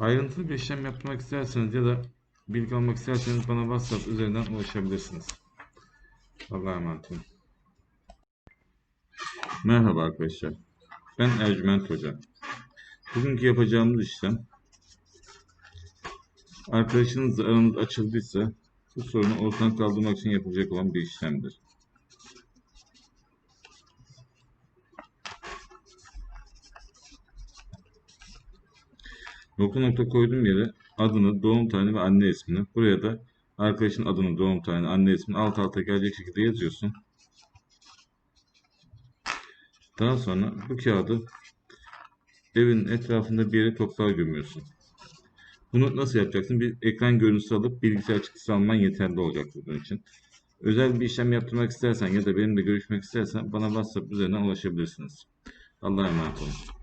Ayrıntılı bir işlem yapmak isterseniz ya da bilgi almak isterseniz bana WhatsApp üzerinden ulaşabilirsiniz. Allah'a emanet olun. Merhaba arkadaşlar. Ben Ercüment Hoca. Bugünkü yapacağımız işlem arkadaşınızla aranız açıldıysa bu sorunu ortadan kaldırmak için yapılacak olan bir işlemdir. Nokta nokta koyduğum yere adını, doğum tarihini ve anne ismini. Buraya da arkadaşın adını, doğum tarihini, anne ismini alt alta gelecek şekilde yazıyorsun. Daha sonra bu kağıdı evin etrafında bir yere toprağa gömüyorsun. Bunu nasıl yapacaksın? Bir ekran görüntüsü alıp bilgisayar çıktısı alman yeterli olacak bunun için. Özel bir işlem yaptırmak istersen ya da benimle görüşmek istersen bana WhatsApp üzerinden ulaşabilirsiniz. Allah'a emanet olun.